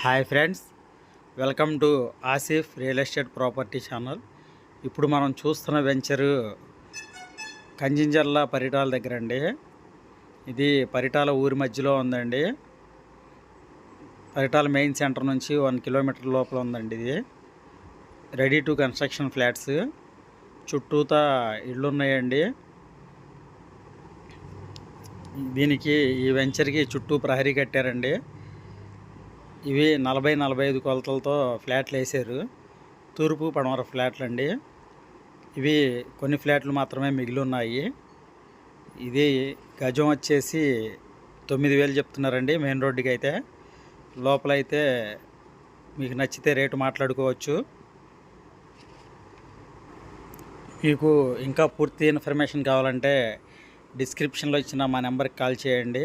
Hi friends welcome to Asif real estate property channel. ఇప్పుడు మనం చూస్తున్న వెంచరు కంజింజర్ల పరిటాల దగ్గర అండి. ఇది పరిటాల ఊరి మధ్యలో ఉందండి. పరిటాల మెయిన్ సెంటర్ నుంచి వన్ కిలోమీటర్ లోపల ఉందండి ఇది. రెడీ టు కన్స్ట్రక్షన్ ఫ్లాట్స్ చుట్టూతా ఇళ్ళు ఉన్నాయండి దీనికి ఈ వెంచర్కి చుట్టూ ప్రహరీ కట్టారండి. ఇవి నలభై నలభై ఐదు కొలతలతో ఫ్లాట్లు వేసారు. తూర్పు పడమర ఫ్లాట్లు అండి ఇవి కొన్ని ఫ్లాట్లు మాత్రమే మిగిలి ఉన్నాయి. ఇది గజం వచ్చేసి తొమ్మిది వేలు చెప్తున్నారండి మెయిన్ రోడ్డుకి అయితే లోపల అయితే మీకు నచ్చితే రేటు మాట్లాడుకోవచ్చు. మీకు ఇంకా పూర్తి ఇన్ఫర్మేషన్ కావాలంటే డిస్క్రిప్షన్లో ఇచ్చిన మా నెంబర్కి కాల్ చేయండి.